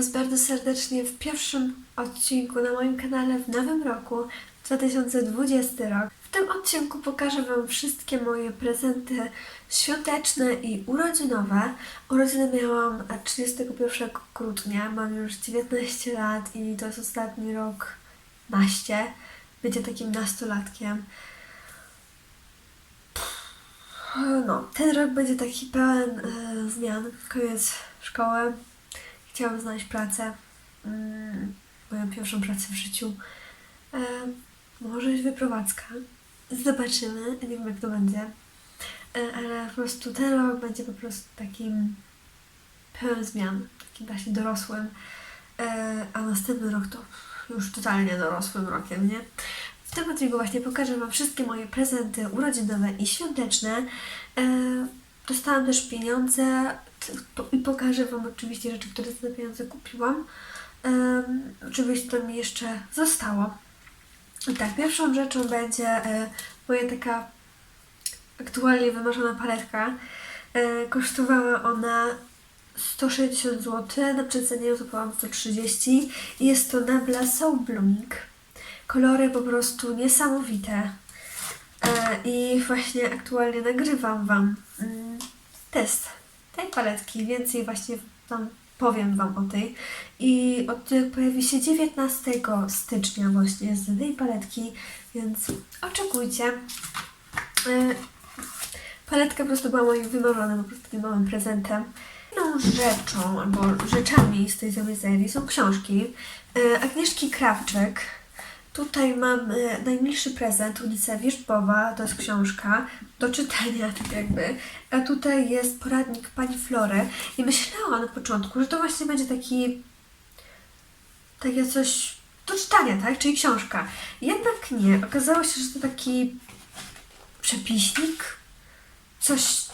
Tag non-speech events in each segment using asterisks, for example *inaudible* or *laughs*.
Was bardzo serdecznie w pierwszym odcinku na moim kanale w nowym roku 2020 rok. W tym odcinku pokażę Wam wszystkie moje prezenty świąteczne i urodzinowe. Urodziny miałam 31 grudnia, mam już 19 lat i to jest ostatni rok naście. Bycie takim nastolatkiem. No, ten rok będzie taki pełen e, zmian. Koniec szkoły. Chciałam znaleźć pracę. Mm, moją pierwszą pracę w życiu. E, może jest wyprowadzka. Zobaczymy. Nie wiem, jak to będzie. E, ale po prostu ten rok będzie po prostu takim pełen zmian. Takim właśnie dorosłym. E, a następny rok to już totalnie dorosłym rokiem, nie? W tym odcinku właśnie pokażę Wam wszystkie moje prezenty urodzinowe i świąteczne. Dostałam też pieniądze i pokażę Wam oczywiście rzeczy, które za te pieniądze kupiłam. E, oczywiście to mi jeszcze zostało. I tak, pierwszą rzeczą będzie e, moja taka aktualnie wymarzona paletka. E, kosztowała ona 160 zł, na przecenie zapłałam 130 i jest to Nabla Soul Blooming. Kolory po prostu niesamowite. E, I właśnie aktualnie nagrywam Wam mm, test tej paletki. Więcej właśnie Wam powiem Wam o tej. I odcinek pojawi się 19 stycznia właśnie z tej paletki, więc oczekujcie. E, Paletka po prostu była moim wymarzonym, po prostu takim małym prezentem. Inną rzeczą, albo rzeczami z tej samej serii są książki e, Agnieszki Krawczyk. Tutaj mam e, najmilszy prezent, ulica Wierzbowa, to jest książka do czytania, *laughs* tak jakby. A tutaj jest poradnik Pani Flory i myślałam na początku, że to właśnie będzie taki takie coś do czytania, tak? Czyli książka. Jednak nie. Okazało się, że to taki przepiśnik, coś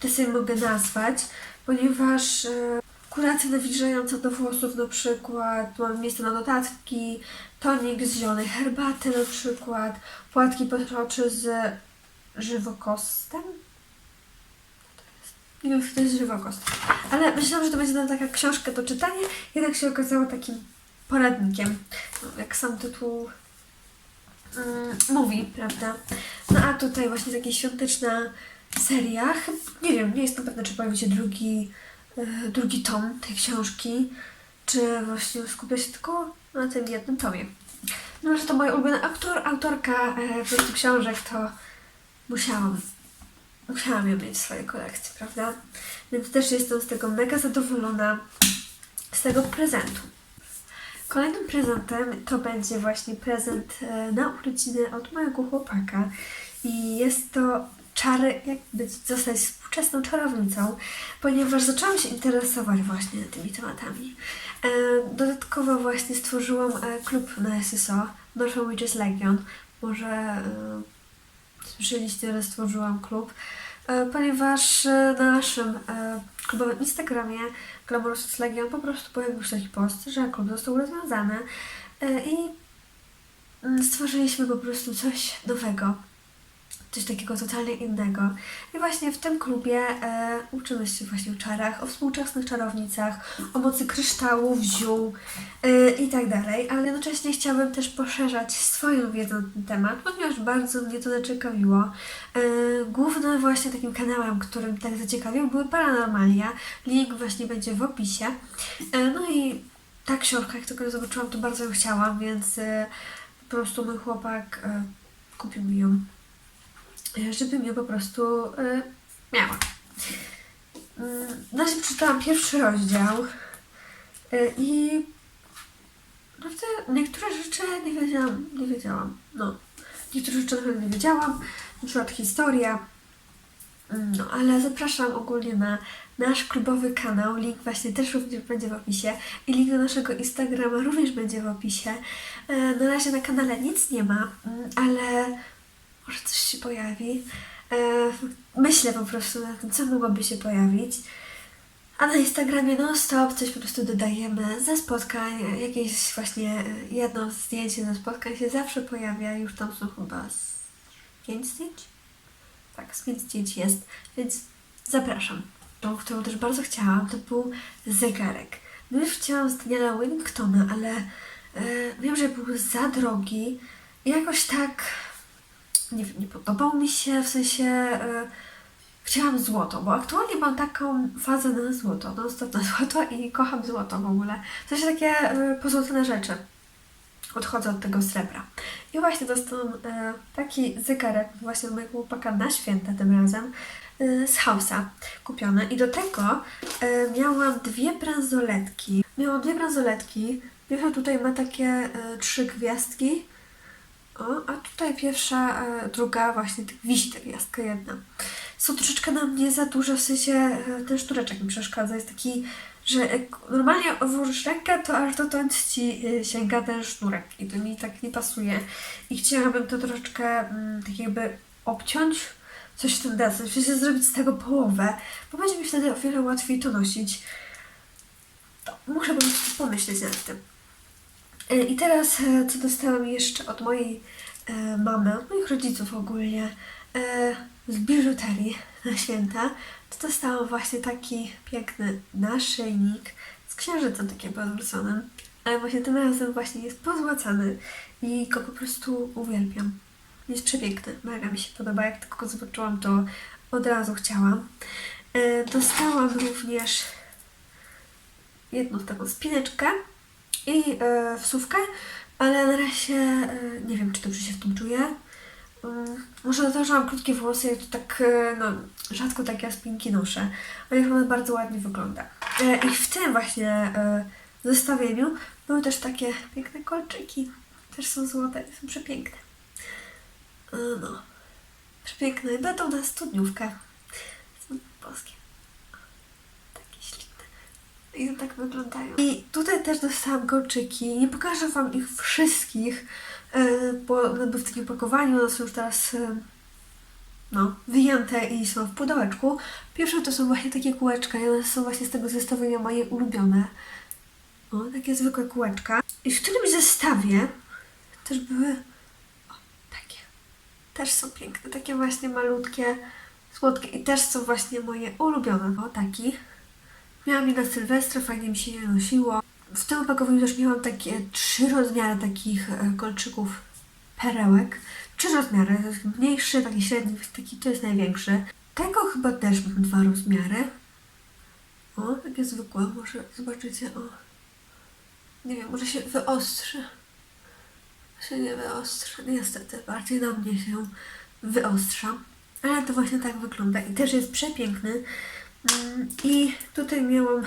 to sobie mogę nazwać, ponieważ e, kuracja nawilżająca do włosów na przykład, mamy miejsce na notatki, tonik z zielonej herbaty na przykład, płatki pod oczy z żywokostem. Nie wiem, czy to jest żywokost. Ale myślałam, że to będzie taka książka do czytania, jednak się okazało takim poradnikiem, no, jak sam tytuł mm, mówi, prawda? No a tutaj właśnie taka świąteczna seria. Nie wiem, nie jestem pewna, czy pojawi się drugi, drugi tom tej książki, czy właśnie skupia się tylko na tym jednym tomie. No, że to mój ulubiony autor, autorka e, książek, to musiałam, musiałam ją mieć w swojej kolekcji, prawda? Więc też jestem z tego mega zadowolona, z tego prezentu. Kolejnym prezentem to będzie właśnie prezent e, na urodziny od mojego chłopaka. I jest to czary, jak być, zostać współczesną czarownicą, ponieważ zaczęłam się interesować właśnie tymi tematami. E, dodatkowo właśnie stworzyłam e, klub na SSO, Northern Witches Legion. Może e, słyszeliście, że stworzyłam klub, e, ponieważ e, na naszym e, klubowym Instagramie Glamorous Legion po prostu pojawił się taki post, że klub został rozwiązany e, i mm, stworzyliśmy po prostu coś nowego. Coś takiego totalnie innego. I właśnie w tym klubie e, uczymy się właśnie o czarach, o współczesnych czarownicach, o mocy kryształów, ziół e, i tak dalej, ale jednocześnie chciałabym też poszerzać swoją wiedzę na ten temat, ponieważ bardzo mnie to zaciekawiło. E, głównym właśnie takim kanałem, którym tak zaciekawił, były Paranormalia. Link właśnie będzie w opisie. E, no i ta książka, jak tylko ją zobaczyłam, to bardzo ją chciałam, więc e, po prostu mój chłopak e, kupił mi ją żebym ją po prostu e, miała. Mm, Na razie przeczytałam pierwszy rozdział e, i naprawdę niektóre rzeczy nie wiedziałam, nie wiedziałam, no. Niektóre rzeczy naprawdę nie wiedziałam, na przykład historia, Mm, no ale zapraszam ogólnie na nasz klubowy kanał, link właśnie też również będzie w opisie i link do naszego Instagrama również będzie w opisie. E, Na razie na kanale nic nie ma, mm, ale może coś się pojawi. E, Myślę po prostu na tym, co mogłoby się pojawić. A na Instagramie non stop coś po prostu dodajemy ze spotkań, jakieś właśnie e, jedno zdjęcie ze spotkań się zawsze pojawia, już tam są chyba z pięć zdjęć? Tak, z pięć zdjęć jest, więc zapraszam. Tą, którą też bardzo chciałam, to był zegarek. Najpierw chciałam z Daniela Wellingtona, ale e, wiem, że był za drogi i jakoś tak nie nie podobał mi się, w sensie e, chciałam złoto, bo aktualnie mam taką fazę na złoto, non stop na *laughs* złoto i kocham złoto w ogóle. W sensie takie e, pozłocone rzeczy. Odchodzę od tego srebra. I właśnie dostałam e, taki zegarek właśnie od mojego chłopaka na święta tym razem e, z Hausa kupiony. I do tego e, miałam dwie bransoletki. Miałam dwie bransoletki. Pierwsza tutaj ma takie e, trzy gwiazdki. Tutaj pierwsza, e, druga właśnie tak wisi gwiazdka jedna. Są troszeczkę na mnie za duże, w sensie e, ten sztureczek mi przeszkadza. Jest taki, że normalnie włożysz rękę, to aż dotąd ci e, sięga ten sznurek i to mi tak nie pasuje. I chciałabym to troszeczkę mm, tak jakby obciąć, coś w tym deseń, w sensie zrobić z tego połowę, bo będzie mi wtedy o wiele łatwiej to nosić. To muszę po prostu pomyśleć nad tym. I teraz, co dostałam jeszcze od mojej e, mamy, od moich rodziców ogólnie, e, z biżuterii na święta, to dostałam właśnie taki piękny naszyjnik z księżycem takim podwróconym, ale właśnie tym razem właśnie jest pozłacany i go po prostu uwielbiam. Jest przepiękny, mega mi się podoba, jak tylko go zobaczyłam, to od razu chciałam. E, dostałam również jedną taką spineczkę i e, wsówkę, ale na razie e, nie wiem, czy dobrze się w tym czuję. Mm, może dlatego, że mam krótkie włosy i to tak, e, no, rzadko takie spinki noszę, ale chyba bardzo ładnie wygląda. E, I w tym właśnie e, zestawieniu były też takie piękne kolczyki. Też są złote, są przepiękne. E, no, przepiękne. Będą na studniówkę. Są polskie. I tak wyglądają. I tutaj też dostałam kolczyki. Nie pokażę Wam ich wszystkich, e, bo w takim pakowaniu. One są już teraz e, no, wyjęte i są w pudełeczku. Pierwsze to są właśnie takie kółeczka i one są właśnie z tego zestawienia moje ulubione. O, takie zwykłe kółeczka. I w którymś zestawie też były o, takie. Też są piękne, takie właśnie malutkie, słodkie i też są właśnie moje ulubione. O, taki. Miałam je na Sylwestra, fajnie mi się je nosiło. W tym opakowaniu też miałam takie trzy rozmiary takich e, kolczyków perełek. Trzy rozmiary, mniejszy, taki średni, taki to jest największy. Tego chyba też mam dwa rozmiary. O, takie zwykłe, może zobaczycie, o. Nie wiem, może się wyostrzy. Się nie wyostrzy, niestety, bardziej na mnie się wyostrza. Ale to właśnie tak wygląda i też jest przepiękny. Mm, I tutaj miałam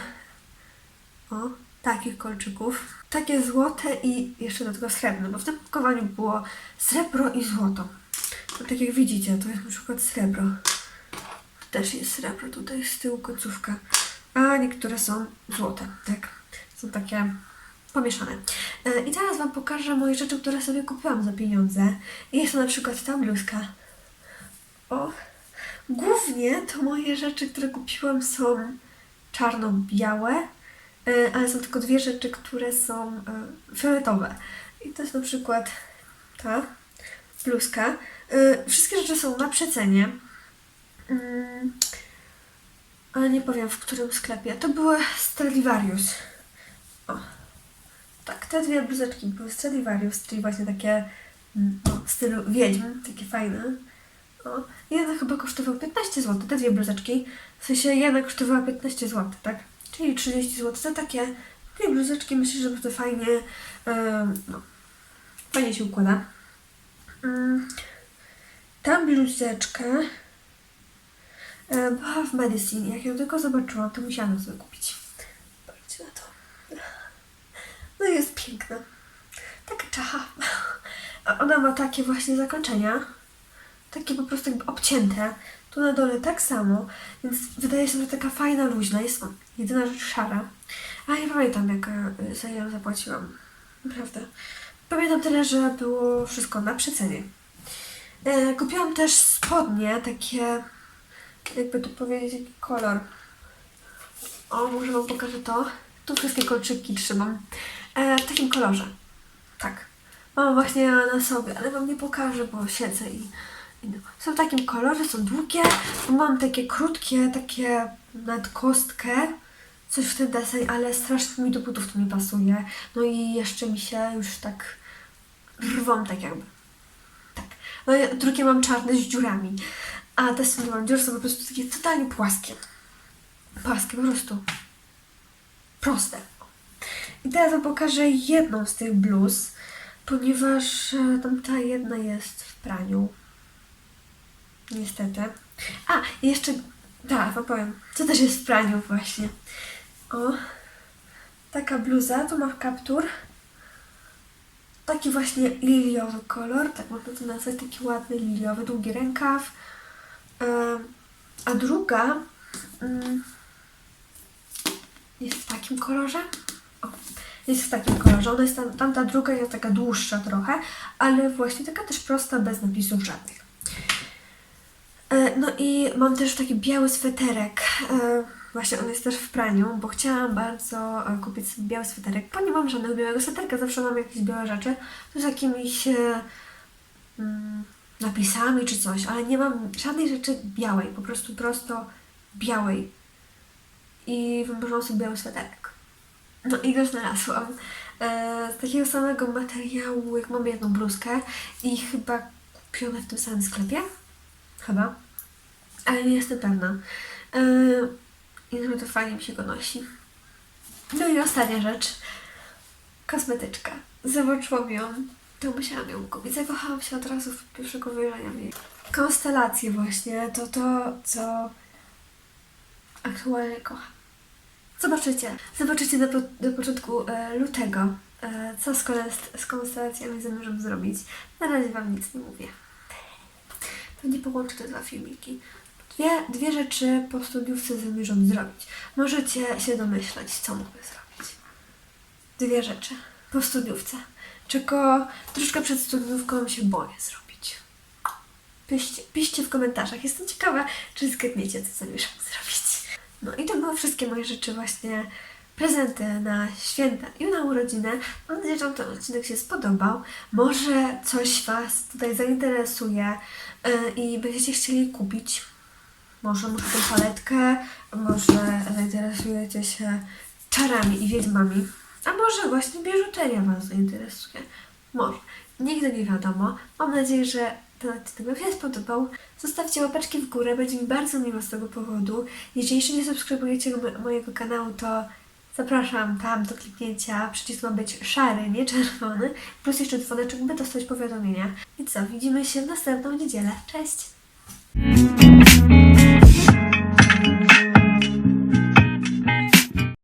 o, takich kolczyków. Takie złote i jeszcze do tego srebrne, bo w tym pakowaniu było srebro i złoto. To tak jak widzicie, to jest na przykład srebro. Też jest srebro, tutaj z tyłu końcówka. A niektóre są złote, tak? Są takie pomieszane. E, I teraz Wam pokażę moje rzeczy, które sobie kupiłam za pieniądze. Jest to na przykład ta bluzka. O, Głównie to moje rzeczy, które kupiłam są czarno-białe, e, ale są tylko dwie rzeczy, które są e, fioletowe. I to jest na przykład ta bluzka. E, Wszystkie rzeczy są na przecenie. Mm, Ale nie powiem w którym sklepie. To były Stradivarius. O. Tak, te dwie bluzeczki były Stradivarius, czyli właśnie takie mm, no, w stylu wiedźm, takie fajne. O, jedna chyba kosztowała 15 zł, te dwie bluzeczki. W sensie jedna kosztowała 15 zł, tak? Czyli 30 zł. Te takie dwie bluzeczki myślę, że bardzo fajnie, em, no, fajnie się układa. Mm, ta bluzeczka e, była w Medicine. Jak ją tylko zobaczyłam, to musiałam sobie kupić. Patrzcie na to. No jest piękna. Taka czacha. *laughs* Ona ma takie właśnie zakończenia takie po prostu jakby obcięte. Tu na dole tak samo, więc wydaje się, że taka fajna, luźna. Jest on jedyna rzecz szara. A ja pamiętam, jak e, za nią zapłaciłam. Naprawdę. Pamiętam tyle, że było wszystko na przecenie. E, kupiłam też spodnie, takie, jakby to powiedzieć, jaki kolor. O, może Wam pokażę to. Tu wszystkie kolczyki trzymam. E, w takim kolorze. Tak. Mam właśnie na sobie, ale Wam nie pokażę, bo siedzę i Są w takim kolorze, są długie. Mam takie krótkie, takie nad kostkę. coś w ten deseń, ale strasznie mi do butów to nie pasuje. No i jeszcze mi się już tak rwą tak jakby. Tak. No i drugie mam czarne z dziurami. A te, którymi mam dziury, są po prostu takie totalnie płaskie. Płaskie, po prostu. Proste. I teraz wam pokażę jedną z tych bluz, ponieważ e, tamta jedna jest w praniu. Niestety. A, jeszcze, tak, wam powiem, co też jest w praniu właśnie. O, taka bluza, tu ma kaptur. Taki właśnie liliowy kolor, tak można to nazwać, taki ładny liliowy, długi rękaw. A druga mm, jest w takim kolorze. O, jest w takim kolorze. Ona jest tam, tamta druga jest taka dłuższa trochę, ale właśnie taka też prosta, bez napisów żadnych. E, No i mam też taki biały sweterek. E, Właśnie on jest też w praniu, bo chciałam bardzo e, kupić sobie biały sweterek, bo nie mam żadnego białego sweterka, zawsze mam jakieś białe rzeczy z jakimiś mm, napisami czy coś, ale nie mam żadnej rzeczy białej, po prostu prosto białej. I wymarzyłam sobie biały sweterek. No i go znalazłam. E, z takiego samego materiału, jak mam jedną bluzkę i chyba kupione w tym samym sklepie. Chyba. Ale nie jestem pewna. E, I naprawdę fajnie mi się go nosi. No i ostatnia rzecz. Kosmetyczka. Zobaczyłam ją. To musiałam ją kupić. Zakochałam się od razu w pierwszego wejrzenia w jej. Konstelacje właśnie. To to, co aktualnie kocham. Zobaczycie. Zobaczycie do, po- do początku e, lutego, e, co z, z konstelacjami zamierzam zrobić. Na razie Wam nic nie mówię. Pewnie połączę te dwa filmiki. Dwie, dwie rzeczy po studiówce zamierzam zrobić. Możecie się domyślać, co mogę zrobić. Dwie rzeczy po studiówce. Czego troszkę przed studiówką się boję zrobić. Piszcie, piszcie w komentarzach. Jestem ciekawa, czy zgadniecie, co zamierzam zrobić. No i to były wszystkie moje rzeczy właśnie prezenty na święta i na urodziny. Mam nadzieję, że ten odcinek się spodobał. Może coś Was tutaj zainteresuje i będziecie chcieli kupić. Może może tą paletkę, może zainteresujecie się czarami i wiedźmami, a może właśnie biżuteria Was zainteresuje. Może. Nigdy nie wiadomo. Mam nadzieję, że ten odcinek Wam się spodobał. Zostawcie łapeczki w górę, będzie mi bardzo miło z tego powodu. Jeżeli jeszcze nie subskrybujecie mo- mojego kanału, to zapraszam tam do kliknięcia. Przycisk ma być szary, nie czerwony. Plus jeszcze dzwoneczek, by dostać powiadomienia. I co, widzimy się w następną niedzielę. Cześć!